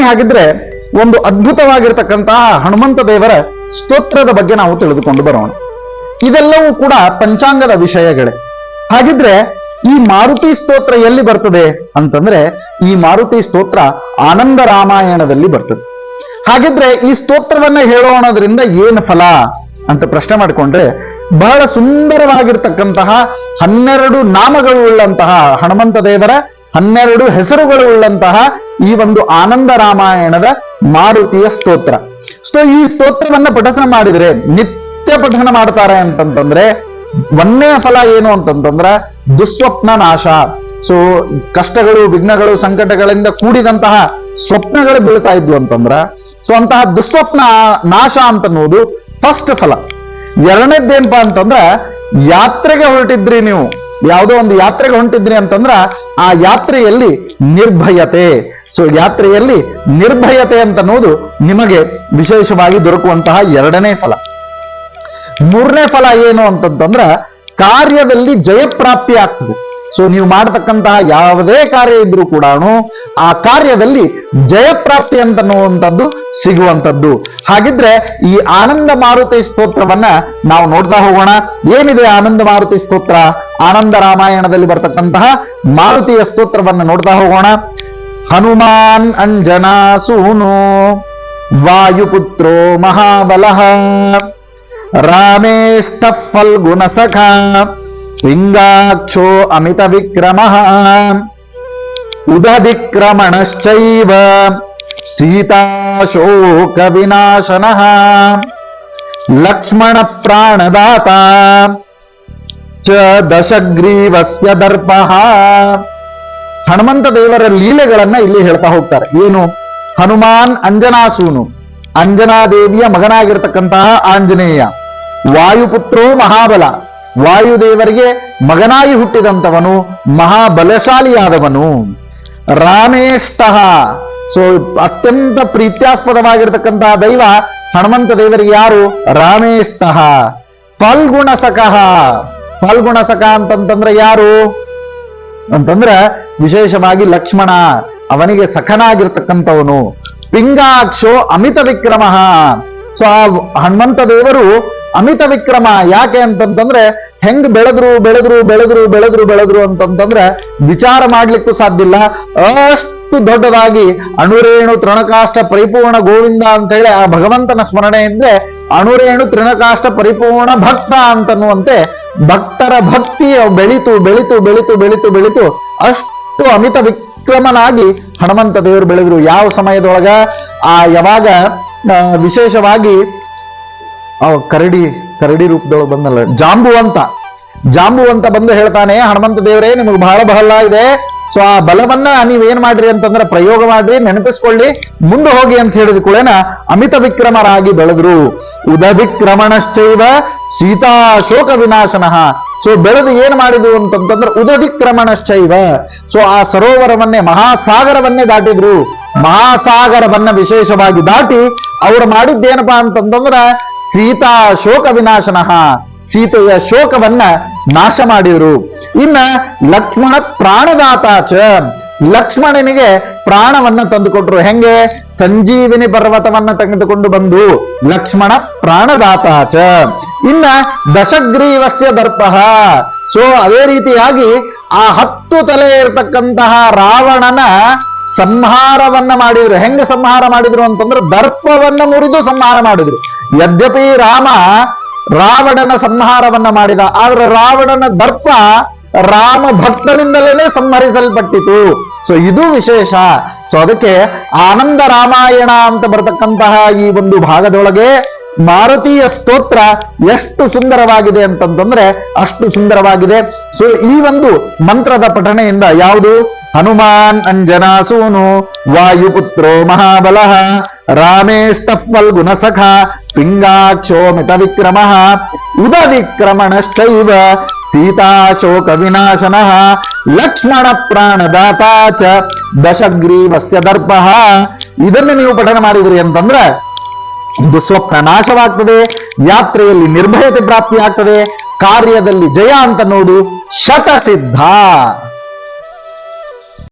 ಹಾಗಿದ್ರೆ ಒಂದು ಅದ್ಭುತವಾಗಿರ್ತಕ್ಕಂತಹ ಹನುಮಂತ ದೇವರ ಸ್ತೋತ್ರದ ಬಗ್ಗೆ ನಾವು ತಿಳಿದುಕೊಂಡು ಬರೋಣ. ಇದೆಲ್ಲವೂ ಕೂಡ ಪಂಚಾಂಗದ ವಿಷಯಗಳೇ. ಹಾಗಿದ್ರೆ ಈ ಮಾರುತಿ ಸ್ತೋತ್ರ ಎಲ್ಲಿ ಬರ್ತದೆ ಅಂತಂದ್ರೆ ಈ ಮಾರುತಿ ಸ್ತೋತ್ರ ಆನಂದ ರಾಮಾಯಣದಲ್ಲಿ ಬರ್ತದೆ. ಹಾಗಿದ್ರೆ ಈ ಸ್ತೋತ್ರವನ್ನ ಹೇಳೋಣದ್ರಿಂದ ಏನು ಫಲ ಅಂತ ಪ್ರಶ್ನೆ ಮಾಡಿಕೊಂಡ್ರೆ ಬಹಳ ಸುಂದರವಾಗಿರ್ತಕ್ಕಂತಹ ಹನ್ನೆರಡು ನಾಮಗಳು ಉಳ್ಳಂತಹ ಹನುಮಂತ ದೇವರ ಹನ್ನೆರಡು ಹೆಸರುಗಳು ಉಳ್ಳಂತಹ ಈ ಒಂದು ಆನಂದ ರಾಮಾಯಣದ ಮಾರುತಿಯ ಸ್ತೋತ್ರ. ಸೊ ಈ ಸ್ತೋತ್ರವನ್ನ ಪಠನ ಮಾಡಿದ್ರೆ ನಿತ್ಯ ಪಠನ ಮಾಡ್ತಾರೆ ಅಂತಂತಂದ್ರೆ ಒಂದೇ ಫಲ ಏನು ಅಂತಂತಂದ್ರ ದುಸ್ವಪ್ನ ನಾಶ. ಸೊ ಕಷ್ಟಗಳು, ವಿಘ್ನಗಳು, ಸಂಕಟಗಳಿಂದ ಕೂಡಿದಂತಹ ಸ್ವಪ್ನಗಳು ಬೀಳ್ತಾ ಇದ್ವು ಅಂತಂದ್ರ ಸೊ ಅಂತಹ ದುಸ್ವಪ್ನ ನಾಶ ಅಂತನ್ನುವುದು ಫಸ್ಟ್ ಫಲ. ಎರಡನೇದ್ದೇನಪ್ಪ ಅಂತಂದ್ರ ಯಾತ್ರೆಗೆ ಹೊರಟಿದ್ರಿ ನೀವು. ಯಾವುದೋ ಒಂದು ಯಾತ್ರೆಗೆ ಹೊಂಟಿದ್ರಿ ಅಂತಂದ್ರ ಆ ಯಾತ್ರೆಯಲ್ಲಿ ನಿರ್ಭಯತೆ. ಸೊ ಯಾತ್ರೆಯಲ್ಲಿ ನಿರ್ಭಯತೆ ಅಂತನ್ನುವುದು ನಿಮಗೆ ವಿಶೇಷವಾಗಿ ದೊರಕುವಂತಹ ಎರಡನೇ ಫಲ. ಮೂರನೇ ಫಲ ಏನು ಅಂತಂತಂದ್ರ ಕಾರ್ಯದಲ್ಲಿ ಜಯಪ್ರಾಪ್ತಿ ಆಗ್ತದೆ. ಸೊ ನೀವು ಮಾಡತಕ್ಕಂತಹ ಯಾವುದೇ ಕಾರ್ಯ ಇದ್ರೂ ಕೂಡ ಆ ಕಾರ್ಯದಲ್ಲಿ ಜಯಪ್ರಾಪ್ತಿ ಅಂತನ್ನುವಂಥದ್ದು ಸಿಗುವಂಥದ್ದು. ಹಾಗಿದ್ರೆ ಈ ಆನಂದ ಮಾರುತಿ ಸ್ತೋತ್ರವನ್ನ ನಾವು ನೋಡ್ತಾ ಹೋಗೋಣ. ಏನಿದೆ ಆನಂದ ಮಾರುತಿ ಸ್ತೋತ್ರ? ಆನಂದ ರಾಮಾಯಣದಲ್ಲಿ ಬರ್ತಕ್ಕಂತಹ ಮಾರುತಿಯ ಸ್ತೋತ್ರವನ್ನ ನೋಡ್ತಾ ಹೋಗೋಣ. ಹನುಮಾನ್ ಅಂಜನಾ ಸೂನು ವಾಯುಪುತ್ರೋ ಮಹಾಬಲಃ ರಾಮೇಷ್ಟ ಫಲ್ಗುಣಸಖ ಪಿಂಗಾಕ್ಷೋ ಅಮಿತ ವಿಕ್ರಮ ಉದಧಿಕ್ರಮಣಶ್ಚೈವ ಸೀತಾಶೋಕ ವಿನಾಶನ ಲಕ್ಷ್ಮಣ ಪ್ರಾಣದಾತ ಚ ದಶಗ್ರೀವಸ್ಯ ದರ್ಪ ಹನುಮಂತ ದೇವರ ಲೀಲೆಗಳನ್ನ ಇಲ್ಲಿ ಹೇಳ್ತಾ ಹೋಗ್ತಾರೆ. ಏನು? ಹನುಮಾನ್ ಅಂಜನಾಸೂನು. ಅಂಜನಾದೇವಿಯ ಮಗನಾಗಿರ್ತಕ್ಕಂತಹ ಆಂಜನೇಯ. ವಾಯುಪುತ್ರೋ ಮಹಾಬಲ. ವಾಯುದೇವರಿಗೆ ಮಗನಾಗಿ ಹುಟ್ಟಿದಂತವನು ಮಹಾಬಲಶಾಲಿಯಾದವನು. ರಾಮೇಷ್ಟ. ಸೊ ಅತ್ಯಂತ ಪ್ರೀತ್ಯಾಸ್ಪದವಾಗಿರ್ತಕ್ಕಂತಹ ದೈವ ಹನುಮಂತ ದೇವರಿಗೆ ಯಾರು? ರಾಮೇಷ್ಟ. ಫಲ್ಗುಣಸಕಃ. ಫಲ್ಗುಣಸಕ ಅಂತಂತಂದ್ರೆ ಯಾರು? ಅಂತಂದ್ರ ವಿಶೇಷವಾಗಿ ಲಕ್ಷ್ಮಣ, ಅವನಿಗೆ ಸಖನಾಗಿರ್ತಕ್ಕಂಥವನು. ಪಿಂಗಾಕ್ಷೋ ಅಮಿತ ವಿಕ್ರಮ. ಸೊ ಆ ಹನುಮಂತ ದೇವರು ಅಮಿತ ವಿಕ್ರಮ. ಯಾಕೆ ಅಂತಂತಂದ್ರೆ ಹೆಂಗ್ ಬೆಳೆದ್ರು ಬೆಳೆದ್ರು ಬೆಳೆದ್ರು ಬೆಳೆದ್ರು ಬೆಳೆದ್ರು ಅಂತಂತಂದ್ರೆ ವಿಚಾರ ಮಾಡ್ಲಿಕ್ಕೂ ಸಾಧ್ಯ ಇಲ್ಲ. ಅಷ್ಟು ದೊಡ್ಡದಾಗಿ ಅಣುರೇಣು ತೃಣಕಾಷ್ಟ ಪರಿಪೂರ್ಣ ಗೋವಿಂದ ಅಂತ ಹೇಳಿ ಆ ಭಗವಂತನ ಸ್ಮರಣೆ ಎಂದ್ರೆ ಅಣುರೇಣು ತೃಣಕಾಷ್ಟ ಪರಿಪೂರ್ಣ ಭಕ್ತ ಅಂತನ್ನುವಂತೆ ಭಕ್ತರ ಭಕ್ತಿ ಬೆಳಿತು ಬೆಳಿತು ಬೆಳಿತು ಬೆಳಿತು ಬೆಳಿತು. ಅಷ್ಟು ಅಮಿತ ವಿಕ್ರಮನಾಗಿ ಹನುಮಂತ ದೇವರು ಬೆಳೆದ್ರು. ಯಾವ ಸಮಯದೊಳಗ? ಆ ಯಾವಾಗ ವಿಶೇಷವಾಗಿ ಕರಡಿ ಕರಡಿ ರೂಪದೊಳಗೆ ಬಂದಲ್ಲ ಜಾಂಬುವಂತ ಜಾಂಬುವಂತ ಬಂದು ಹೇಳ್ತಾನೆ ಹನುಮಂತ ದೇವರೇ, ನಿಮಗೆ ಬಹಳ ಬಹಳ ಇದೆ. ಸೊ, ಆ ಬಲವನ್ನ ನೀವೇನ್ ಮಾಡ್ರಿ ಅಂತಂದ್ರೆ ಪ್ರಯೋಗ ಮಾಡ್ರಿ, ನೆನಪಿಸ್ಕೊಳ್ಳಿ, ಮುಂದೆ ಹೋಗಿ ಅಂತ ಹೇಳಿದ ಕೂಡೇನ ಅಮಿತ ವಿಕ್ರಮರಾಗಿ ಬೆಳೆದ್ರು. ಉದಧಿಕ್ರಮಣಶ್ಚೈವ ಸೀತಾ ಶೋಕ ವಿನಾಶನಃ. ಸೊ ಬೆಳೆದು ಏನ್ ಮಾಡಿದ್ರು ಅಂತಂತಂದ್ರೆ ಉದಧಿಕ್ರಮಣಶ್ಚೈವ. ಸೊ ಆ ಸರೋವರವನ್ನೇ, ಮಹಾಸಾಗರವನ್ನೇ ದಾಟಿದ್ರು. ಮಹಾಸಾಗರವನ್ನ ವಿಶೇಷವಾಗಿ ದಾಟಿ ಅವ್ರು ಮಾಡಿದ್ದೇನಪ್ಪಾ ಅಂತಂತಂದ್ರ ಸೀತಾ ಶೋಕ ವಿನಾಶನಃ. ಸೀತೆಯ ಶೋಕವನ್ನ ನಾಶ ಮಾಡಿದ್ರು. ಇನ್ನ ಲಕ್ಷ್ಮಣ ಪ್ರಾಣದಾತಾಚ ಲಕ್ಷ್ಮಣನಿಗೆ ಪ್ರಾಣವನ್ನ ತಂದುಕೊಟ್ರು. ಹೆಂಗೆ? ಸಂಜೀವಿನಿ ಪರ್ವತವನ್ನ ತೆಗೆದುಕೊಂಡು ಬಂದು ಲಕ್ಷ್ಮಣ ಪ್ರಾಣದಾತಾಚ ಇನ್ನ ದಶಗ್ರೀವಸ್ಯ ದರ್ಪ. ಸೊ, ಅದೇ ರೀತಿಯಾಗಿ ಆ ಹತ್ತು ತಲೆ ಇರತಕ್ಕಂತಹ ರಾವಣನ ಸಂಹಾರವನ್ನ ಮಾಡಿದ್ರು. ಹೆಂಗ ಸಂಹಾರ ಮಾಡಿದ್ರು ಅಂತಂದ್ರೆ ದರ್ಪವನ್ನ ಮುರಿದು ಸಂಹಾರ ಮಾಡಿದ್ರು. ಯದ್ಯಪಿ ರಾಮ ರಾವಣನ ಸಂಹಾರವನ್ನ ಮಾಡಿದ. ಆದ್ರೆ ರಾವಣನ ದರ್ಪ ರಾಮ ಭಕ್ತನಿಂದಲೇ ಸಂಹರಿಸಲ್ಪಟ್ಟಿತು. ಸೊ, ಇದು ವಿಶೇಷ. ಸೊ, ಅದಕ್ಕೆ ಆನಂದ ರಾಮಾಯಣ ಅಂತ ಬರತಕ್ಕಂತಹ ಈ ಒಂದು ಭಾಗದೊಳಗೆ ಮಾರುತಿಯ ಸ್ತೋತ್ರ ಎಷ್ಟು ಸುಂದರವಾಗಿದೆ ಅಂತಂತಂದ್ರೆ ಅಷ್ಟು ಸುಂದರವಾಗಿದೆ. ಸೊ ಈ ಒಂದು ಮಂತ್ರದ ಪಠಣೆಯಿಂದ ಯಾವುದು? ಹನುಮಾನ್ ಅಂಜನಾಸೂನು ವಾಯುಪುತ್ರೋ ಮಹಾಬಲ ರಾಮೇಷ್ಟಫಲ್ ಸಖ ಪಿಂಗಾಕ್ಷೋ ಮಿತ ವಿಕ್ರಮ ಉದ ವಿಕ್ರಮಣಶ್ಚೈವ ಸೀತಾಶೋಕ ವಿನಾಶನ, ಲಕ್ಷ್ಮಣ ಪ್ರಾಣದಾತ ಚ, ದಶಗ್ರೀವಸ್ಯ ದರ್ಪ. ಇದನ್ನು ನೀವು ಪಠನ ಮಾಡಿದ್ರಿ ಅಂತಂದ್ರೆ ದುಸ್ವಪ್ನ ನಾಶವಾಗ್ತದೆ ಯಾತ್ರೆಯಲ್ಲಿ ನಿರ್ಭಯತೆ ಪ್ರಾಪ್ತಿ ಆಗ್ತದೆ ಕಾರ್ಯದಲ್ಲಿ ಜಯ ಅಂತ ನೋಡು ಶತಸಿದ್ಧ.